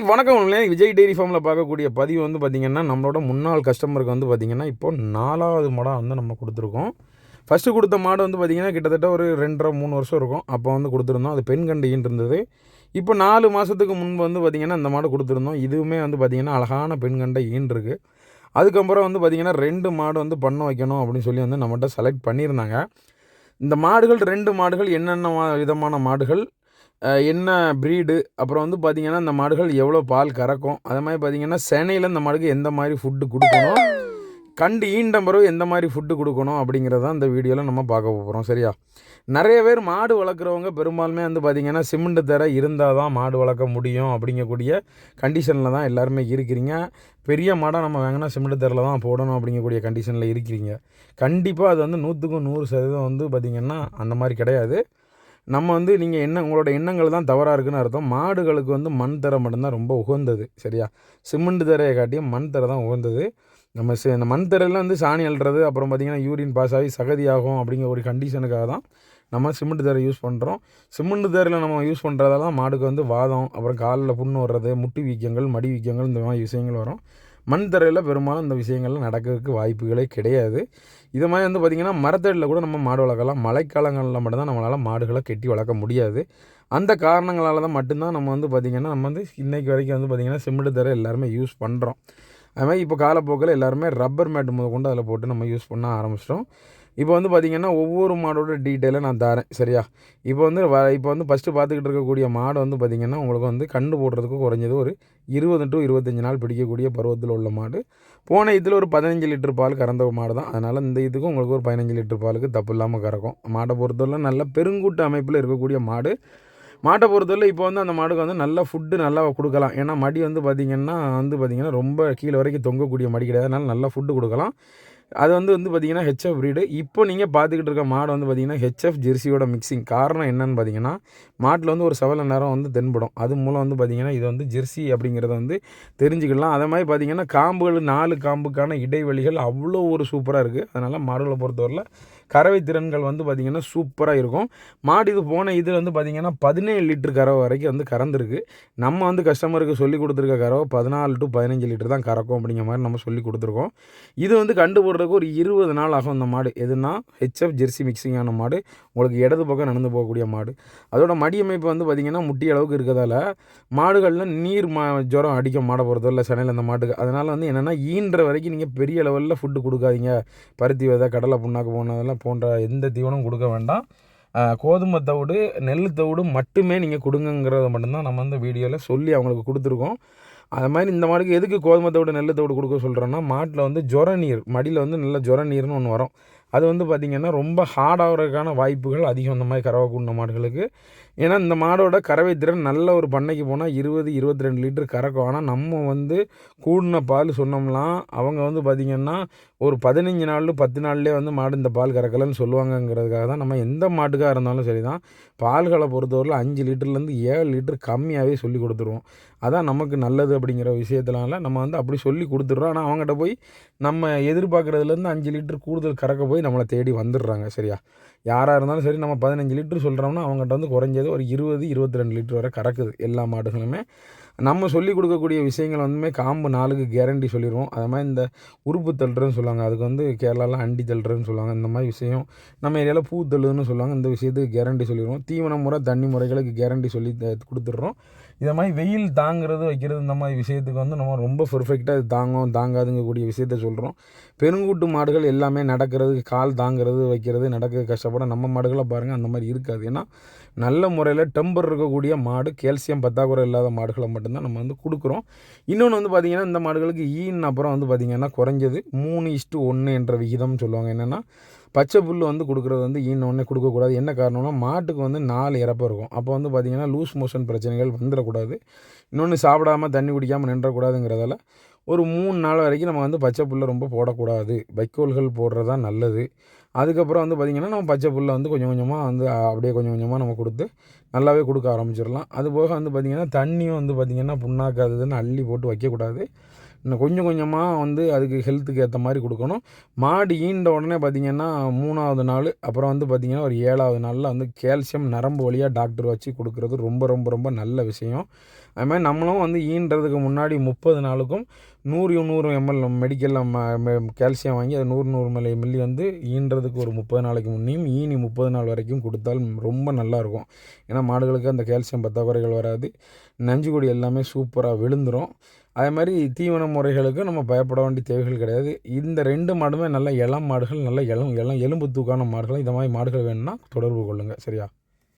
வணக்கம் உங்களே. விஜய் டெய்ரி ஃபார்மில் பார்க்கக்கூடிய பதிவு வந்து பார்த்திங்கன்னா நம்மளோட முன்னாள் கஸ்டமருக்கு வந்து பார்த்திங்கன்னா இப்போ நாலாவது மாடாக வந்து நம்ம கொடுத்துருக்கோம். ஃபஸ்ட்டு கொடுத்த மாடு வந்து பார்த்திங்கன்னா கிட்டத்தட்ட ஒரு ரெண்டரை மூணு வருஷம் இருக்கும். அப்போ வந்து கொடுத்துருந்தோம். அது பெண் கண்டின்னு இருந்தது. இப்போ நாலு மாதத்துக்கு முன்பு வந்து பார்த்திங்கன்னா இந்த மாடு கொடுத்துருந்தோம். இதுவுமே வந்து பார்த்திங்கன்னா அழகான பெண் கண்டை ஈன் இருக்குது அதுக்கப்புறம் வந்து பார்த்திங்கன்னா ரெண்டு மாடு வந்து பண்ண வைக்கணும் அப்படின்னு சொல்லி வந்து நம்மகிட்ட செலக்ட் பண்ணியிருந்தாங்க. இந்த மாடுகள் ரெண்டு மாடுகள் என்னென்ன விதமான மாடுகள்? என்ன ப்ரீடு அப்புறம் வந்து பார்த்திங்கன்னா இந்த மாடுகள் எவ்வளோ பால் கறக்கும்? அதே மாதிரி பார்த்திங்கன்னா சென்னையில் இந்த மாடுக்கு எந்த மாதிரி ஃபுட்டு கொடுக்கணும்? கண்டு ஈண்ட பிறகு எந்த மாதிரி ஃபுட்டு கொடுக்கணும்? அப்படிங்கிறத இந்த வீடியோவில் நம்ம பார்க்க போகிறோம் சரியா? நிறைய பேர் மாடு வளர்க்குறவங்க பெரும்பாலுமே வந்து பார்த்திங்கன்னா சிமெண்ட் தர இருந்தால் தான் மாடு வளர்க்க முடியும் அப்படிங்கக்கூடிய கண்டிஷனில் தான் எல்லாருமே இருக்கிறீங்க. பெரிய மாடாக நம்ம வாங்கினா சிமெண்ட் தரில் தான் போடணும் அப்படிங்கக்கூடிய கண்டிஷனில் இருக்கிறீங்க. கண்டிப்பாக அது வந்து நூற்றுக்கும் நூறு சதவீதம் வந்து பார்த்திங்கன்னா அந்த மாதிரி கிடையாது. நம்ம வந்து நீங்கள் என்ன உங்களோட எண்ணங்கள் தான் தவறாக இருக்குன்னு அர்த்தம். மாடுகளுக்கு வந்து மண் தர மட்டும்தான் ரொம்ப உகந்தது சரியா? சிமெண்ட் தரையை காட்டியும் மண் தர தான் உகந்தது. நம்ம சி- இந்த மண் தரையில் வந்து சாணி அள்ளுறது அப்புறம் பார்த்திங்கன்னா யூரின் பாஸ் ஆகி சகதியாகும் அப்படிங்கிற ஒரு கண்டிஷனுக்காக தான் நம்ம சிமெண்ட் தரை யூஸ் பண்ணுறோம் சிமெண்ட் தரையில் நம்ம யூஸ் பண்ணுறதால தான் மாடுக்கு வந்து வாதம் அப்புறம் காலில் புண்ணு வர்றது முட்டி வீக்கங்கள் மடி வீக்கங்கள் இந்த மாதிரி விஷயங்கள் வரும். மண் தரையில் பெரும்பாலும் இந்த விஷயங்கள்லாம் நடக்கிறதுக்கு வாய்ப்புகளே கிடையாது. இது மாதிரி வந்து பார்த்திங்கன்னா மரத்தடியில் கூட நம்ம மாடு வளர்க்கலாம். மழைக்காலங்களில் மட்டும்தான் நம்மளால் மாடுகளை கெட்டி வளர்க்க முடியாது. அந்த காரணங்களால் தான் மட்டும்தான் நம்ம வந்து பார்த்திங்கன்னா நம்ம வந்து இன்றைக்கு வரைக்கும் வந்து பார்த்திங்கன்னா சிமெண்ட் தர எல்லாருமே யூஸ் பண்ணுறோம் அது மாதிரி இப்போ காலப்போக்கில் எல்லாருமே ரப்பர் மேட் முதல் கொண்டு அதில் போட்டு நம்ம யூஸ் பண்ண ஆரம்பிச்சிட்டோம். இப்போ வந்து பார்த்திங்கன்னா ஒவ்வொரு மாடோட டீட்டெயிலை நான் தரேன் சரியா? இப்போ வந்து வ இப்போ வந்து ஃபஸ்ட்டு பார்த்துக்கிட்டு இருக்கக்கூடிய மாடு வந்து பார்த்திங்கன்னா உங்களுக்கு வந்து கண்டு போடுறதுக்கு குறைஞ்சது ஒரு இருபது டு இருபத்தஞ்சி நாள் பிடிக்கக்கூடிய பருவத்தில் உள்ள மாடு. போன இதில் ஒரு பதினஞ்சு லிட்டர் பால் கறந்த மாடு தான். அதனால் இந்த இதுக்கும் உங்களுக்கு ஒரு பதினஞ்சு லிட்டர் பாலுக்கு தப்பு இல்லாமல் கறக்கும். மாட்டை பொறுத்தவரை நல்ல பெருங்கூட்டு அமைப்பில் இருக்கக்கூடிய மாடு. மாட்டை பொறுத்தவரை இப்போ வந்து அந்த மாடுக்கு வந்து நல்ல ஃபுட்டு நல்லா கொடுக்கலாம். ஏன்னா மடி வந்து பார்த்திங்கன்னா வந்து பார்த்திங்கன்னா ரொம்ப கீழே வரைக்கும் தொங்கக்கூடிய மடி கிடையாது. அதனால் நல்லா ஃபுட்டு கொடுக்கலாம். அது வந்து வந்து பார்த்திங்கன்னா ஹெச்எஃப் ப்ரீடு இப்போ நீங்கள் பார்த்துக்கிட்டு இருக்க மாடு வந்து பார்த்திங்கன்னா ஹெச்எஃப் ஜெர்சியோட மிக்சிங் காரணம் என்னன்னு பார்த்தீங்கன்னா மாட்டில் வந்து ஒரு செவல நேரம் வந்து தென்படும். அது மூலம் வந்து பார்த்திங்கன்னா இது வந்து ஜெர்சி அப்படிங்கிறத வந்து தெரிஞ்சுக்கலாம். அதே மாதிரி பார்த்திங்கன்னா காம்புகள் நாலு காம்புக்கான இடைவெளிகள் அவ்வளோ ஒரு சூப்பராக இருக்குது அதனால் மாடுகளை பொறுத்தவரையில் கறவை திறன்கள் வந்து பார்த்திங்கன்னா சூப்பராக இருக்கும். மாடு இது போன இதில் வந்து பார்த்திங்கன்னா பதினேழு லிட்டர் கறவை வரைக்கும் வந்து கறந்துருக்கு. நம்ம வந்து கஸ்டமருக்கு சொல்லி கொடுத்துருக்க கறவை பதினாலு டு பதினஞ்சு லிட்டர் தான் கறக்கும் அப்படிங்கிற மாதிரி நம்ம சொல்லி கொடுத்துருக்கோம். இது வந்து கண்டுபிடுறதுக்கு ஒரு இருபது நாள் ஆகும் அந்த மாடு. எதுனா ஹெச்எஃப் ஜெர்சி மிக்சிங்கான மாடு. உங்களுக்கு இடது பக்கம் நடந்து போகக்கூடிய மாடு. அதோட மடி அமைப்பு வந்து பார்த்திங்கன்னா முட்டி அளவுக்கு இருக்கிறதால மாடுகளில் நீர் மா ஜுரம் அடிக்கும் மாடை இல்லை சென்னையில் அந்த மாட்டுக்கு. அதனால் வந்து என்னென்னா ஈன்ற வரைக்கும் நீங்கள் பெரிய லெவலில் ஃபுட்டு கொடுக்காதீங்க. பருத்தி விதை கடலை புண்ணாக்கு போனதெல்லாம் போன்ற எந்த தீவனம் கொடுக்க வேண்டாம். கோதுமை தவிடு நெல் தவிடு மட்டுமே நீங்கள் கொடுங்கங்கிறத மட்டும்தான் நம்ம அந்த வீடியோவில் சொல்லி அவங்களுக்கு கொடுத்துருக்கோம். அது மாதிரி இந்த மாடுக்கு எதுக்கு கோதுமை தவிடு நெல் தவிடு கொடுக்க சொல்கிறோன்னா மாட்டில் வந்து ஜுர நீர் மடியில் வந்து நல்ல ஜுர நீர்னு ஒன்று வரும். அது வந்து பார்த்திங்கன்னா ரொம்ப ஹார்டாகிறதுக்கான வாய்ப்புகள் அதிகம் இந்த மாதிரி கறவை கூடின மாடுகளுக்கு. ஏன்னா இந்த மாடோட கறவை திறன் நல்ல ஒரு பண்ணைக்கு போனால் இருபது இருபத்தி ரெண்டு லிட்டர் கறக்கும். ஆனால் நம்ம வந்து கூடின பால் சொன்னோம்லாம் அவங்க வந்து பார்த்திங்கன்னா ஒரு பதினஞ்சு நாள் பத்து நாள்லேயே வந்து மாடு இந்த பால் கறக்கலைன்னு சொல்லுவாங்கங்கிறதுக்காக தான் நம்ம எந்த மாட்டுக்காக இருந்தாலும் சரி தான் பால்களை பொறுத்தவரையில் அஞ்சு லிட்டர்லேருந்து ஏழு லிட்டர் கம்மியாகவே சொல்லி கொடுத்துருவோம். அதான் நமக்கு நல்லது அப்படிங்கிற விஷயத்துனால நம்ம வந்து அப்படி சொல்லி கொடுத்துட்றோம். ஆனால் அவங்ககிட்ட போய் நம்ம எதிர்பார்க்குறதுலேருந்து அஞ்சு லிட்டர் கூடுதல் கறக்க போய் நம்மளை தேடி வந்துடுறாங்க சரியா? யாராக இருந்தாலும் சரி நம்ம பதினஞ்சு லிட்டர் சொல்கிறோம்னா அவங்ககிட்ட வந்து குறைஞ்சது ஒரு இருபது இருபத்தி ரெண்டு லிட்டர் வரை கறக்குது எல்லா மாடுகளுமே. நம்ம சொல்லி கொடுக்கக்கூடிய விஷயங்கள் வந்துமே காம்பு நாளுக்கு கேரண்டி சொல்லிடுவோம் அது மாதிரி இந்த உறுப்பு தள்ளுறதுன்னு சொல்லுவாங்க. அதுக்கு வந்து கேரளாவில் அண்டி தள்ளுறதுன்னு சொல்லுவாங்க. இந்த மாதிரி விஷயம் நம்ம ஏரியாவில் பூ தள்ளுதுன்னு சொல்லுவாங்க. இந்த விஷயத்துக்கு கேரண்டி சொல்லிடுவோம் தீவன முறை தண்ணி முறைகளுக்கு கேரண்டி சொல்லி த- கொடுத்துட்றோம். இதை மாதிரி வெயில் தாங்கிறது வைக்கிறது இந்த மாதிரி விஷயத்துக்கு வந்து நம்ம ரொம்ப பெர்ஃபெக்டாக இது தாங்கும் தாங்காதுங்கக்கூடிய விஷயத்த சொல்கிறோம் பெருங்கூட்டு மாடுகள் எல்லாமே நடக்கிறது கால் தாங்கிறது வைக்கிறது நடக்க கஷ்டப்பட நம்ம மாடுகளை பாருங்கள் அந்த மாதிரி இருக்காது. ஏன்னா நல்ல முறையில் டெம்பர் இருக்கக்கூடிய மாடு கால்சியம் பற்றாக்குறை இல்லாத மாடுகளை மட்டும்தான் நம்ம வந்து கொடுக்குறோம். இன்னொன்று வந்து பார்த்திங்கன்னா இந்த மாடுகளுக்கு ஈன் அப்புறம் வந்து பார்த்திங்கன்னா குறைஞ்சது மூணு இஷ்டு ஒன்று என்ற விகிதம் சொல்லுவாங்க. என்னென்னா பச்சை புல் வந்து கொடுக்குறது வந்து ஈன் ஒன்றே கொடுக்கக்கூடாது. என்ன காரணம்னா மாட்டுக்கு வந்து நாலு இறப்பு இருக்கும். அப்போ வந்து பார்த்திங்கன்னா லூஸ் மோஷன் பிரச்சனைகள் வந்துடக்கூடாது. இன்னொன்று சாப்பிடாம தண்ணி குடிக்காமல் நின்றக்கூடாதுங்கிறதால ஒரு மூணு நாள் வரைக்கும் நம்ம வந்து பச்சை புல்லை ரொம்ப போடக்கூடாது. வைக்கோல்கள் போடுறது தான் நல்லது. அதுக்கப்புறம் வந்து பார்த்திங்கன்னா நம்ம பச்சை புல்லை வந்து கொஞ்சம் கொஞ்சமாக வந்து அப்படியே கொஞ்சம் கொஞ்சமாக நம்ம கொடுத்து நல்லாவே கொடுக்க ஆரம்பிச்சிடலாம். அது போக வந்து பார்த்திங்கன்னா தண்ணியும் வந்து பார்த்திங்கன்னா புண்ணாக்காததுன்னு அள்ளி போட்டு வைக்கக்கூடாது. இன்னும் கொஞ்சம் கொஞ்சமாக வந்து அதுக்கு ஹெல்த்துக்கு ஏற்ற மாதிரி கொடுக்கணும். மாடு ஈண்ட உடனே பார்த்திங்கன்னா மூணாவது நாள் அப்புறம் வந்து பார்த்திங்கன்னா ஒரு ஏழாவது நாளில் வந்து கால்சியம் நரம்பு வழியாக டாக்டர் வச்சு கொடுக்குறது ரொம்ப ரொம்ப ரொம்ப நல்ல விஷயம். அது மாதிரி நம்மளும் வந்து ஈன்றதுக்கு முன்னாடி முப்பது நாளுக்கும் நூறு நூறு எம்எல் மெடிக்கலில் கால்சியம் வாங்கி அது நூறு நூறு மில்லி மில்லி வந்து ஈன்றதுக்கு ஒரு முப்பது நாளைக்கு முன்னையும் ஈனி முப்பது நாள் வரைக்கும் கொடுத்தால் ரொம்ப நல்லாயிருக்கும் ஏன்னா மாடுகளுக்கு அந்த கால்சியம் பற்றாக்குறைகள் வராது. நஞ்சு கொடி எல்லாமே சூப்பராக விழுந்துடும் அதே மாதிரி தீவன முறைகளுக்கு நம்ம பயப்பட வேண்டிய தேவைகள் கிடையாது. இந்த ரெண்டு மாடுமே நல்ல இளம் மாடுகள் நல்ல இளம் இளம் எலும்பு தூக்கான மாடுகள். இந்த மாதிரி மாடுகள் வேணும்னா தொடர்பு கொள்ளுங்கள் சரியா?